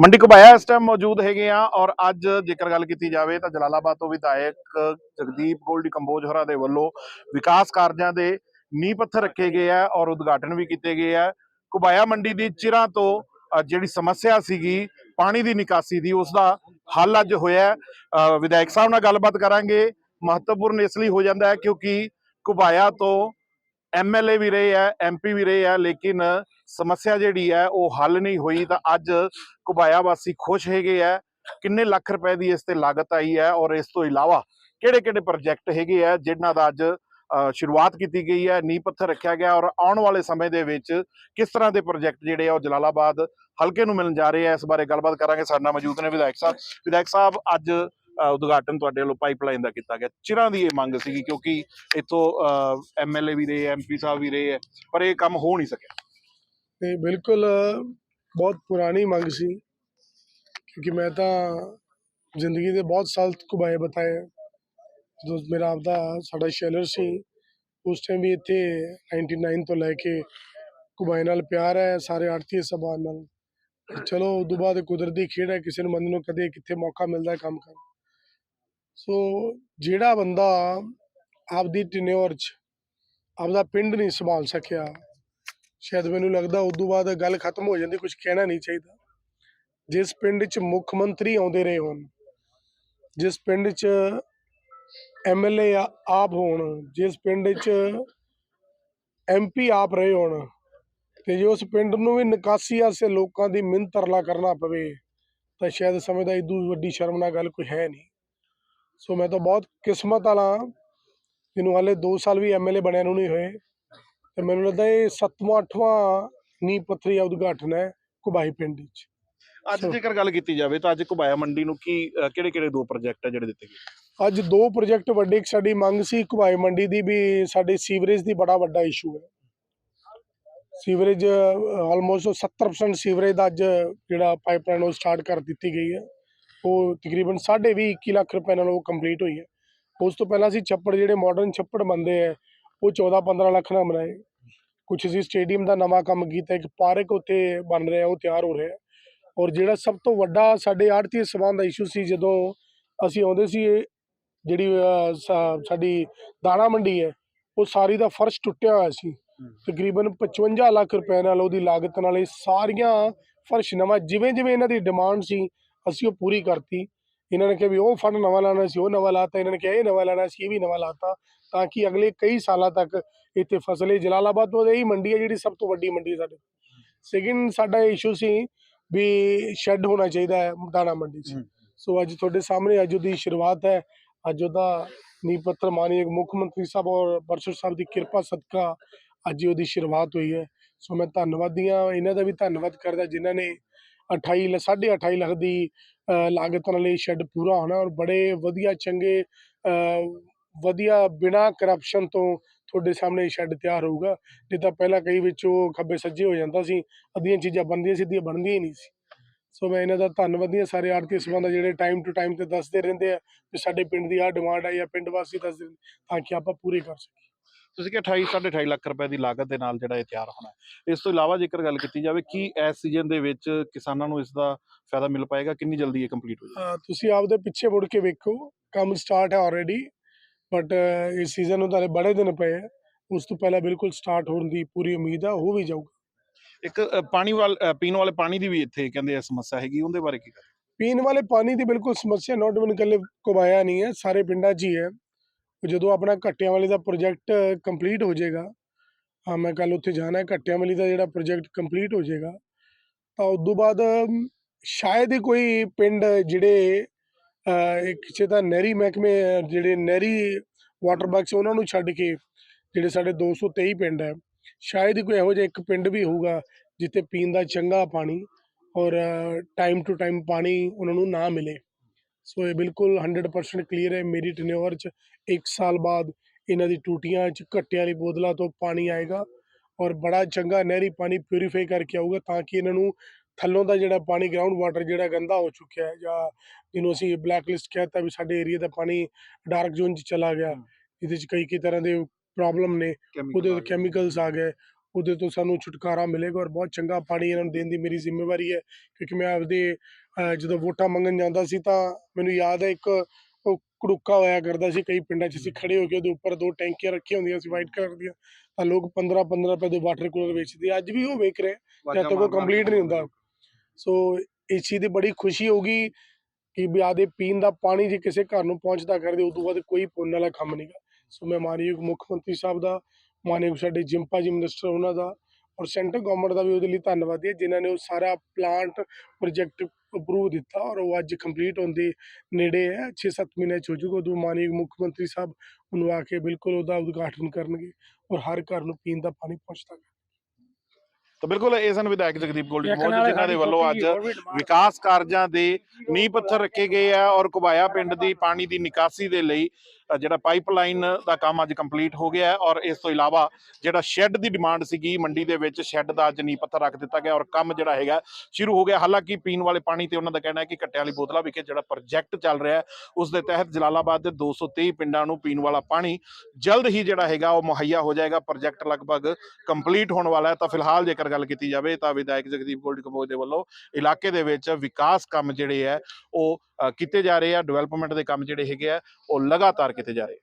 ਮੰਡੀ ਘੁਬਾਇਆ ਇਸ ਟਾਈਮ ਮੌਜੂਦ ਹੈਗੇ ਆ ਔਰ ਅੱਜ ਜੇਕਰ ਗੱਲ ਕੀਤੀ ਜਾਵੇ ਤਾਂ ਜਲਾਲਾਬਾਦ ਤੋਂ ਵਿਧਾਇਕ ਜਗਦੀਪ ਗੋਲਡੀ ਕੰਬੋਜ ਹੋਰਾਂ ਦੇ ਵੱਲੋਂ ਵਿਕਾਸ ਕਾਰਜਾਂ ਦੇ ਨੀਂਹ ਪੱਥਰ ਰੱਖੇ ਗਏ ਆ ਔਰ ਉਦਘਾਟਨ ਵੀ ਕੀਤੇ ਗਏ ਆ। ਘੁਬਾਇਆ ਮੰਡੀ ਦੀ ਚਿਰਾਂ ਤੋਂ ਜਿਹੜੀ ਸਮੱਸਿਆ ਸੀਗੀ, ਪਾਣੀ ਦੀ ਨਿਕਾਸੀ ਦੀ, ਉਸ ਦਾ ਹੱਲ ਅੱਜ ਹੋਇਆ ਵਿਧਾਇਕ ਸਾਹਿਬ ਨਾਲ ਗੱਲਬਾਤ ਕਰਾਂਗੇ। ਮਹੱਤਵਪੂਰਨ ਇਸ ਲਈ ਹੋ ਜਾਂਦਾ ਹੈ ਕਿਉਂਕਿ ਘੁਬਾਇਆ ਤੋਂ ਐਮਐਲਏ ਵੀ ਰਹੇ ਆ ਐਮਪੀ ਵੀ ਰਹੇ ਆ, ਲੇਕਿਨ ਸਮੱਸਿਆ ਜਿਹੜੀ ਹੈ ਉਹ ਹੱਲ ਨਹੀਂ ਹੋਈ ਤਾਂ ਅੱਜ ਘੁਬਾਇਆ ਵਾਸੀ ਖੁਸ਼ ਹੈਗੇ ਆ। ਕਿੰਨੇ ਲੱਖ ਰੁਪਏ ਦੀ ਇਸ ਤੇ ਲਾਗਤ ਆਈ ਹੈ ਔਰ ਇਸ ਤੋਂ ਇਲਾਵਾ ਕਿਹੜੇ ਕਿਹੜੇ ਪ੍ਰੋਜੈਕਟ ਹੈਗੇ ਆ ਜਿਨ੍ਹਾਂ ਦਾ ਅੱਜ ਸ਼ੁਰੂਆਤ ਕੀਤੀ ਗਈ ਹੈ, ਨੀਂਹ ਪੱਥਰ ਰੱਖਿਆ ਗਿਆ ਔਰ ਆਉਣ ਵਾਲੇ ਸਮੇਂ ਦੇ ਵਿੱਚ ਕਿਸ ਤਰ੍ਹਾਂ ਦੇ ਪ੍ਰੋਜੈਕਟ ਜਿਹੜੇ ਆ ਉਹ ਜਲਾਲਾਬਾਦ ਹਲਕੇ ਨੂੰ ਮਿਲਣ ਜਾ ਰਹੇ ਆ? ਇਸ ਬਾਰੇ ਗੱਲਬਾਤ ਕਰਾਂਗੇ। ਸਾਡੇ ਨਾਲ ਮੌਜੂਦ ਨੇ ਵਿਧਾਇਕ ਸਾਹਿਬ। ਵਿਧਾਇਕ ਸਾਹਿਬ, ਅੱਜ ਉਦਘਾਟਨ ਤੁਹਾਡੇ ਵੱਲੋਂ ਪਾਈਪਲਾਈਨ ਦਾ ਕੀਤਾ ਗਿਆ। ਚਿਰਾਂ ਦੀ ਇਹ ਮੰਗ ਸੀਗੀ ਕਿਉਂਕਿ ਇੱਥੋਂ ਐਮਐਲਏ ਵੀ ਰਹੇ ਐਮਪੀ ਸਾਹਿਬ ਵੀ ਰਹੇ ਪਰ ਇਹ ਕੰਮ ਹੋ ਨਹੀਂ ਸਕਿਆ। ਤੇ ਬਿਲਕੁਲ, ਬਹੁਤ ਪੁਰਾਣੀ ਮੰਗ ਸੀ, ਕਿਉਂਕਿ ਮੈਂ ਤਾਂ ਜ਼ਿੰਦਗੀ ਦੇ ਬਹੁਤ ਸਾਲ ਕੁਬਾਏ ਬਤਾਏ ਜਦੋਂ ਮੇਰਾ ਆਪਦਾ ਸਾਡਾ ਸ਼ੈਲਰ ਸੀ, ਉਸ ਟਾਈਮ ਵੀ ਇੱਥੇ 99 ਤੋਂ ਲੈ ਕੇ ਕੁਬਾਏ ਨਾਲ ਪਿਆਰ ਹੈ, ਸਾਰੇ ਆੜਤੀ ਸਭਾ ਨਾਲ। ਚਲੋ, ਉਦੋਂ ਬਾਅਦ ਕੁਦਰਤੀ ਖੇਡ ਹੈ, ਕਿਸੇ ਨੂੰ ਮੰਨ ਨੂੰ ਕਦੇ ਕਿੱਥੇ ਮੌਕਾ ਮਿਲਦਾ ਹੈ ਕੰਮ ਕਰਨ ਸੋ ਜਿਹੜਾ ਬੰਦਾ ਆਪਦੀ ਟਿਨਿਓਰ 'ਚ ਆਪਦਾ ਪਿੰਡ ਨਹੀਂ ਸੰਭਾਲ ਸਕਿਆ, ਸ਼ਾਇਦ ਮੈਨੂੰ ਲੱਗਦਾ ਉਸ ਤੋਂ ਬਾਅਦ ਗੱਲ ਖਤਮ ਹੋ ਜਾਂਦੀ ਕੁਝ ਕਹਿਣਾ ਨਹੀਂ ਚਾਹੀਦਾ। ਜਿਸ ਪਿੰਡ 'ਚ ਮੁੱਖ ਮੰਤਰੀ ਆਉਂਦੇ ਰਹੇ ਹੋਣ, ਜਿਸ ਪਿੰਡ 'ਚ ਐਮਐਲਏ ਆਪ ਹੋਣ, ਜਿਸ ਪਿੰਡ 'ਚ ਐਮਪੀ ਆਪ ਰਹੇ ਹੋਣ, ਤੇ ਜੇ ਉਸ ਪਿੰਡ ਨੂੰ ਵੀ ਨਿਕਾਸੀ ਆਸੇ ਲੋਕਾਂ ਦੀ ਮਿਹਨਤ ਤਰਲਾ ਕਰਨਾ ਪਵੇ, ਤਾਂ ਸ਼ਾਇਦ ਸਮਝਦਾ ਇਦੋਂ ਵੱਡੀ ਸ਼ਰਮ ਨਾਲ ਗੱਲ ਕੋਈ ਹੈ ਨਹੀਂ। ਸੋ ਮੈਂ ਤਾਂ ਬਹੁਤ ਕਿਸਮਤ ਵਾਲਾ ਜਿਹਨੂੰ ਹਾਲੇ 2 ਸਾਲ ਵੀ ਐਮਐਲਏ ਬਣਿਆ ਨੂੰ ਨਹੀਂ ਹੋਏ। ਤੇ ਮੈਨੂੰ ਲੱਗਦਾ ਇਹ ਸੱਤਵਾਂ ਅੱਠਵਾਂ ਨੀਂਹ ਪੱਥਰੀ ਉਦਘਾਟਨ ਹੈ ਕੁਬਾਈ ਪਿੰਡ ਵਿੱਚ। ਅੱਜ ਜੇਕਰ ਗੱਲ ਕੀਤੀ ਜਾਵੇ ਤਾਂ ਅੱਜ ਘੁਬਾਇਆ ਮੰਡੀ ਨੂੰ ਕੀ ਕਿਹੜੇ ਕਿਹੜੇ ਦੋ ਪ੍ਰੋਜੈਕਟ ਆ ਜਿਹੜੇ ਦਿੱਤੇ ਗਏ? ਅੱਜ ਦੋ ਪ੍ਰੋਜੈਕਟ ਵੱਡੇ ਇੱਕ ਸਾਡੀ ਮੰਗ ਸੀ ਕੁਬਾਈ ਮੰਡੀ ਦੀ ਵੀ ਸਾਡੇ ਸੀਵਰੇਜ ਦੀ ਬੜਾ ਵੱਡਾ ਇਸ਼ੂ ਹੈ। ਸੀਵਰੇਜ ਆਲਮੋਸਟ 70% ਸੀਵਰੇਜ ਦਾ ਅੱਜ ਜਿਹੜਾ ਪਾਈਪਲਾਈਨ ਉਹ ਸਟਾਰਟ ਕਰ ਦਿੱਤੀ ਗਈ ਹੈ। ਉਹ ਤਕਰੀਬਨ 20 21 ਲੱਖ ਰੁਪਏ ਨਾਲ ਉਹ ਕੰਪਲੀਟ ਹੋਈ ਹੈ। ਉਸ ਤੋਂ ਪਹਿਲਾਂ ਅਸੀਂ ਛੱਪੜ, ਜਿਹੜੇ ਮਾਡਰਨ ਛੱਪੜ ਬੰਦੇ ਆ, ਉਹ 14 15 ਲੱਖ ਨਾਲ ਬਣਾਏ। ਕੁਝ ਅਸੀਂ ਸਟੇਡੀਅਮ ਦਾ ਨਵਾਂ ਕੰਮ ਕੀਤਾ, ਇੱਕ ਪਾਰਕ ਉੱਤੇ ਬਣ ਰਿਹਾ, ਉਹ ਤਿਆਰ ਹੋ ਰਿਹਾ। ਔਰ ਜਿਹੜਾ ਸਭ ਤੋਂ ਵੱਡਾ ਸਾਡੇ ਆੜਤੀ ਸਭਾ ਦਾ ਇਸ਼ੂ ਸੀ, ਜਦੋਂ ਅਸੀਂ ਆਉਂਦੇ ਸੀ ਜਿਹੜੀ ਸਾਡੀ ਦਾਣਾ ਮੰਡੀ ਹੈ, ਉਹ ਸਾਰੀ ਦਾ ਫਰਸ਼ ਟੁੱਟਿਆ ਹੋਇਆ ਸੀ। ਤਕਰੀਬਨ 55 ਲੱਖ ਰੁਪਏ ਨਾਲ ਉਹਦੀ ਲਾਗਤ ਨਾਲ ਇਹ ਸਾਰੀਆਂ ਫਰਸ਼ ਨਵਾਂ ਜਿਵੇਂ ਜਿਵੇਂ ਇਹਨਾਂ ਦੀ ਡਿਮਾਂਡ ਸੀ ਅਸੀਂ ਉਹ ਪੂਰੀ ਕਰਤੀ। ਇਹਨਾਂ ਨੇ ਕਿਹਾ ਵੀ ਉਹ ਫੰਡ ਨਵਾਂ ਲਾਣਾ ਸੀ ਉਹ ਨਵਾਂ ਲਾਤਾ। ਇਹਨਾਂ ਨੇ ਕਿਹਾ ਇਹ ਨਵਾਂ ਲਾਣਾ ਸੀ ਇਹ ਵੀ ਨਵਾਂ ਲਾਤਾ ਤਾਂ ਕਿ ਅਗਲੇ ਕਈ ਸਾਲਾਂ ਤੱਕ ਇੱਥੇ ਫਸਲ ਜਲਾਲਾਬਾਦ ਤੋਂ ਇਹੀ ਮੰਡੀ ਹੈ ਜਿਹੜੀ ਸਭ ਤੋਂ ਵੱਡੀ ਮੰਡੀ ਸਾਡੇ ਸੈਕਿੰਡ ਸਾਡਾ ਇਸ਼ੂ ਸੀ ਵੀ ਸ਼ੈੱਡ ਹੋਣਾ ਚਾਹੀਦਾ ਹੈ ਦਾਣਾ ਮੰਡੀ 'ਚ। ਸੋ ਅੱਜ ਤੁਹਾਡੇ ਸਾਹਮਣੇ ਅੱਜ ਉਹਦੀ ਸ਼ੁਰੂਆਤ ਹੈ। ਅੱਜ ਉਹਦਾ ਨੀਂਹ ਪੱਥਰ ਮਾਨਯੋਗ ਮੁੱਖ ਮੰਤਰੀ ਸਾਹਿਬ ਔਰ ਬਰਸ਼ਰ ਸਾਹਿਬ ਦੀ ਕਿਰਪਾ ਸਦਕਾ ਅੱਜ ਉਹਦੀ ਸ਼ੁਰੂਆਤ ਹੋਈ ਹੈ। ਸੋ ਮੈਂ ਧੰਨਵਾਦੀ ਹਾਂ। ਇਹਨਾਂ ਦਾ ਵੀ ਧੰਨਵਾਦ ਕਰਦਾ ਜਿਨ੍ਹਾਂ ਨੇ 28 ਲ- ਸਾਢੇ 28 ਲੱਖ ਦੀ ਅ, ਲਾਗਤ ਨਾਲ ਇਹ ਸ਼ੈੱਡ ਪੂਰਾ ਹੋਣਾ ਔਰ ਬੜੇ ਵਧੀਆ ਚੰਗੇ ਵਧੀਆ ਬਿਨਾ ਕਰਪਸ਼ਨ ਤੋਂ ਤੁਹਾਡੇ ਸਾਹਮਣੇ ਇਹ ਸ਼ੈੱਡ ਤਿਆਰ ਹੋਊਗਾ। ਨਹੀਂ ਤਾਂ ਪਹਿਲਾਂ ਕਈ ਵਿੱਚ ਉਹ ਖੱਬੇ ਸੱਜੇ ਹੋ ਜਾਂਦਾ ਸੀ ਅੱਧੀਆਂ ਚੀਜ਼ਾਂ ਬਣਦੀਆਂ ਸਿੱਧੀਆਂ ਬਣਦੀਆਂ ਹੀ ਨਹੀਂ ਸੀ। ਸੋ ਮੈਂ ਇਹਨਾਂ ਦਾ ਧੰਨਵਾਦੀ ਹਾਂ ਸਾਰੇ ਆੜਤੀ ਸਭਾ ਦਾ ਜਿਹੜੇ ਟਾਈਮ ਟੂ ਟਾਈਮ ਤੇ ਦੱਸਦੇ ਰਹਿੰਦੇ ਆ ਵੀ ਸਾਡੇ ਪਿੰਡ ਦੀ ਆਹ ਡਿਮਾਂਡ ਹੈ ਜਾਂ ਪਿੰਡ ਵਾਸੀ ਦੱਸਦੇ ਨੇ ਤਾਂ ਕਿ ਆਪਾਂ ਪੂਰੀ ਕਰ ਸਕੀਏ। ਤੁਸੀਂ ਕਿ 28 28.5 ਲੱਖ ਰੁਪਏ ਦੀ ਲਾਗਤ ਦੇ ਨਾਲ ਜਿਹੜਾ ਇਹ ਤਿਆਰ ਹੋਣਾ ਇਸ ਤੋਂ ਇਲਾਵਾ ਜੇਕਰ ਗੱਲ ਕੀਤੀ ਜਾਵੇ ਕੀ ਇਸ ਸੀਜ਼ਨ ਦੇ ਵਿੱਚ ਕਿਸਾਨਾਂ ਨੂੰ ਇਸ ਦਾ ਫਾਇਦਾ ਮਿਲ ਪਾਏਗਾ ਕਿੰਨੀ ਜਲਦੀ ਇਹ ਕੰਪਲੀਟ ਹੋ ਜਾਏਗਾ? ਤੁਸੀਂ ਆਪਦੇ ਪਿੱਛੇ ਮੁੜ ਕੇ ਵੇਖੋ ਕੰਮ ਸਟਾਰਟ ਹੈ ਆਲਰੇਡੀ ਬਟ ਇਸ ਸੀਜ਼ਨ ਨੂੰ ਤਾਂ ਬੜੇ ਦਿਨ ਪਏ ਆ ਉਸ ਤੋਂ ਪਹਿਲਾਂ ਬਿਲਕੁਲ ਸਟਾਰਟ ਹੋਣ ਦੀ ਪੂਰੀ ਉਮੀਦ ਆ ਹੋ ਵੀ ਜਾਊਗਾ। ਇੱਕ ਪਾਣੀ ਵਾਲ ਪੀਣ ਵਾਲੇ ਪਾਣੀ ਦੀ ਵੀ ਇੱਥੇ ਕਹਿੰਦੇ ਆ ਸਮੱਸਿਆ ਹੈਗੀ ਉਹਦੇ ਬਾਰੇ ਕੀ ਕਰ ਪੀਣ ਵਾਲੇ ਪਾਣੀ ਦੀ ਬਿਲਕੁਲ ਸਮੱਸਿਆ ਨਾਟ ਇਵਨ ਇਕੱਲੇ ਕੁਬਾਇਆ ਨਹੀਂ ਹੈ ਸਾਰੇ ਪਿੰਡਾਂ 'ਚ ਹੀ ਹੈ। ਜਦੋਂ ਆਪਣਾ ਘੱਟਿਆਂ ਵਾਲੇ ਦਾ ਪ੍ਰੋਜੈਕਟ ਕੰਪਲੀਟ ਹੋ ਜਾਏਗਾ, ਹਾਂ, ਮੈਂ ਕੱਲ ਉੱਥੇ ਜਾਣਾ ਹੈ ਘੱਟਿਆਂ ਵਾਲੀ ਦਾ ਜਿਹੜਾ ਪ੍ਰੋਜੈਕਟ ਕੰਪਲੀਟ ਹੋ ਜਾਏਗਾ, ਤਾਂ ਉਸ ਤੋਂ ਬਾਅਦ ਸ਼ਾਇਦ ਹੀ ਕੋਈ ਪਿੰਡ ਜਿਹੜੇ ਇੱਕ ਕਿਸੇ ਤਾਂ ਨਹਿਰੀ ਮਹਿਕਮੇ ਜਿਹੜੇ ਨਹਿਰੀ ਵਾਟਰ ਬਾਕਸ ਉਹਨਾਂ ਨੂੰ ਛੱਡ ਕੇ, ਜਿਹੜੇ ਸਾਡੇ 223 ਪਿੰਡ ਹੈ, ਸ਼ਾਇਦ ਹੀ ਕੋਈ ਇਹੋ ਜਿਹਾ ਇੱਕ ਪਿੰਡ ਵੀ ਹੋਊਗਾ ਜਿੱਥੇ ਪੀਣ ਦਾ ਚੰਗਾ ਪਾਣੀ ਔਰ ਟਾਈਮ ਟੂ ਟਾਈਮ ਪਾਣੀ ਉਹਨਾਂ ਨੂੰ ਨਾ ਮਿਲੇ। ਸੋ ਇਹ ਬਿਲਕੁਲ 100% ਕਲੀਅਰ ਹੈ। ਮੇਰੀ ਟਨਿਓਰ ਚ 1 ਸਾਲ ਬਾਅਦ ਇਹਨਾਂ ਦੀ ਟੂਟੀਆਂ ਚ ਘੱਟੇ ਵਾਲੀ ਬੋਤਲਾਂ ਤੋਂ ਪਾਣੀ ਆਏਗਾ ਔਰ ਬੜਾ ਚੰਗਾ ਨਹਿਰੀ ਪਾਣੀ ਪਿਊਰੀਫਾਈ ਕਰਕੇ ਆਊਗਾ ਤਾਂ ਕਿ ਇਹਨਾਂ ਨੂੰ ਥੱਲੋਂ ਦਾ ਜਿਹੜਾ ਪਾਣੀ ਗਰਾਊਂਡ ਵਾਟਰ ਜਿਹੜਾ ਗੰਦਾ ਹੋ ਚੁੱਕਿਆ ਹੈ ਜਾਂ ਜਿਹਨੂੰ ਅਸੀਂ ਬਲੈਕ ਲਿਸਟ ਕਹਿੰਦਾ ਵੀ ਸਾਡੇ ਏਰੀਆ ਦਾ ਪਾਣੀ ਡਾਰਕ ਜ਼ੋਨ ਚ ਚਲਾ ਗਿਆ। ਜਿਹਦੇ ਚ ਕਈ ਕਈ ਤਰ੍ਹਾਂ ਦੇ ਪ੍ਰੋਬਲਮ ਨੇ। ਉਹਦੇ ਕੈਮੀਕਲਸ ਆ ਗਏ। ਉਹਦੇ ਤੋਂ ਸਾਨੂੰ ਛੁਟਕਾਰਾ ਮਿਲੇਗਾ ਔਰ ਬਹੁਤ ਚੰਗਾ ਪਾਣੀ ਇਹਨਾਂ ਨੂੰ ਦੇਣ ਦੀ ਮੇਰੀ ਜ਼ਿੰਮੇਵਾਰੀ ਹੈ ਕਿਉਂਕਿ ਮੈਂ ਆਪਦੇ ਜਦੋਂ ਵੋਟਾਂ ਮੰਗਣ ਜਾਂਦਾ ਸੀ ਤਾਂ ਮੈਨੂੰ ਯਾਦ ਹੈ ਇੱਕ ਕੜੁੱਕਾ ਹੋਇਆ ਕਰਦਾ ਸੀ ਕਈ ਪਿੰਡਾਂ 'ਚ ਅਸੀਂ ਖੜੇ ਹੋ ਕੇ ਉਹਦੇ ਉੱਪਰ ਦੋ ਟੈਂਕੀਆਂ ਰੱਖੀਆਂ ਹੁੰਦੀਆਂ ਸੀ ਵਾਈਟ ਕਲਰ ਦੀਆਂ ਤਾਂ ਲੋਕ 15 15 ਰੁਪਏ ਦੇ ਵਾਟਰ ਕੂਲਰ ਵੇਚਦੇ। ਅੱਜ ਵੀ ਉਹ ਵੇਚ ਰਹੇ ਜਦ ਤੱਕ ਉਹ ਕੰਪਲੀਟ ਨਹੀਂ ਹੁੰਦਾ ਸੋ ਇਸ ਚੀਜ਼ ਦੀ ਬੜੀ ਖੁਸ਼ੀ ਹੋਗੀ ਕਿ ਵੀ ਆਦੇ ਪੀਣ ਦਾ ਪਾਣੀ ਜੇ ਕਿਸੇ ਘਰ ਨੂੰ ਪਹੁੰਚਦਾ ਕਰਦੇ ਉਸ ਤੋਂ ਬਾਅਦ ਕੋਈ ਪੁੰਨ ਵਾਲਾ ਕੰਮ ਨਹੀਂਗਾ ਸੋ ਮੈਂ ਮਾਨਯੋਗ ਮੁੱਖ ਮੰਤਰੀ ਸਾਹਿਬ ਦਾ ਮਾਨਯੋਗ ਸਾਡੇ ਜਿੰਪਾ ਜੀ ਮਿਨਿਸਟਰ ਉਹਨਾਂ ਦਾ ਔਰ ਸੈਂਟਰ ਗਵਰਨਮੈਂਟ ਦਾ ਵੀ ਉਹਦੇ ਲਈ ਧੰਨਵਾਦੀ ਹੈ ਜਿਨ੍ਹਾਂ ਨੇ ਉਹ ਸਾਰਾ ਪਲਾਂਟ ਪ੍ਰੋਜੈਕਟ ਅਪਰੂਵ ਦਿੱਤਾ ਔਰ ਉਹ ਅੱਜ ਕੰਪਲੀਟ ਹੋਣ ਦੇ ਨੇੜੇ ਹੈ 6-7 ਮਹੀਨੇ 'ਚ ਹੋ ਜੂਗਾ ਉਦੋਂ ਮਾਨਯੋਗ ਮੁੱਖ ਮੰਤਰੀ ਸਾਹਿਬ ਉਹਨੂੰ ਆ ਕੇ ਬਿਲਕੁਲ ਉਹਦਾ ਉਦਘਾਟਨ ਕਰਨਗੇ ਔਰ ਹਰ ਘਰ ਨੂੰ ਪੀਣ ਦਾ ਪਾਣੀ ਪਹੁੰਚਦਾ ਤਾਂ ਬਿਲਕੁਲ ਇਹ ਸਨ ਵਿਧਾਇਕ ਜਗਦੀਪ ਗੋਲਡੀ ਕੰਬੋਜ ਜਿਨ੍ਹਾਂ ਦੇ ਵੱਲੋਂ ਅੱਜ ਵਿਕਾਸ ਕਾਰਜਾਂ ਦੇ ਨੀਂਹ ਪੱਥਰ ਰੱਖੇ ਗਏ ਆ ਔਰ ਕੁਬਾਇਆ ਪਿੰਡ ਦੀ ਪਾਣੀ ਦੀ ਨਿਕਾਸੀ ਦੇ ਲਈ ਜਿਹੜਾ ਪਾਈਪਲਾਈਨ ਦਾ ਕੰਮ ਅੱਜ ਕੰਪਲੀਟ ਹੋ ਗਿਆ ਔਰ ਇਸ ਤੋਂ ਇਲਾਵਾ ਜਿਹੜਾ ਸ਼ੈੱਡ ਦੀ ਡਿਮਾਂਡ ਸੀਗੀ ਮੰਡੀ ਦੇ ਵਿੱਚ ਸ਼ੈੱਡ ਦਾ ਅੱਜ ਨੀਂਹ ਪੱਥਰ ਰੱਖ ਦਿੱਤਾ ਗਿਆ ਔਰ ਕੰਮ ਜਿਹੜਾ ਹੈਗਾ ਸ਼ੁਰੂ ਹੋ ਗਿਆ। ਹਾਲਾਂਕਿ ਪੀਣ ਵਾਲੇ ਪਾਣੀ ਤੇ ਉਹਨਾਂ ਦਾ ਕਹਿਣਾ ਹੈ ਕਿ ਕੱਟਿਆਂ ਵਾਲੀ ਬੋਤਲਾਂ ਵਿਖੇ ਜਿਹੜਾ ਪ੍ਰੋਜੈਕਟ ਚੱਲ ਰਿਹਾ ਉਸ ਦੇ ਤਹਿਤ ਜਲਾਲਾਬਾਦ ਦੇ 223 ਪਿੰਡਾਂ ਨੂੰ ਪੀਣ ਵਾਲਾ ਪਾਣੀ ਜਲਦ ਹੀ ਜਿਹੜਾ ਹੈਗਾ ਉਹ ਮੁਹੱਈਆ ਹੋ ਜਾਏਗਾ। ਪ੍ਰੋਜੈਕਟ ਲਗਭਗ ਕੰਪਲੀਟ ਹੋਣ ਵਾਲਾ ਹੈ। ਤਾਂ ਫਿਲਹਾਲ ਜੇਕਰ ਗੱਲ ਕੀਤੀ ਜਾਵੇ ਤਾਂ ਵਿਧਾਇਕ ਜਗਦੀਪ ਗੋਲਡ ਕੰਬੋਜ ਦੇ ਵੱਲੋਂ ਇਲਾਕੇ ਦੇ ਵਿੱਚ ਵਿਕਾਸ ਕੰਮ ਜਿਹੜੇ ਹੈ, ਉਹ ਕੀਤੇ ਜਾ ਰਹੇ ਆ ਡਿਵੈਲਪਮੈਂਟ ਦੇ ਕੰਮ ਜਿਹੜੇ ਹੈਗੇ ਆ, ਉਹ ਲਗਾਤਾਰ ਕੀਤੇ ਜਾ ਰਹੇ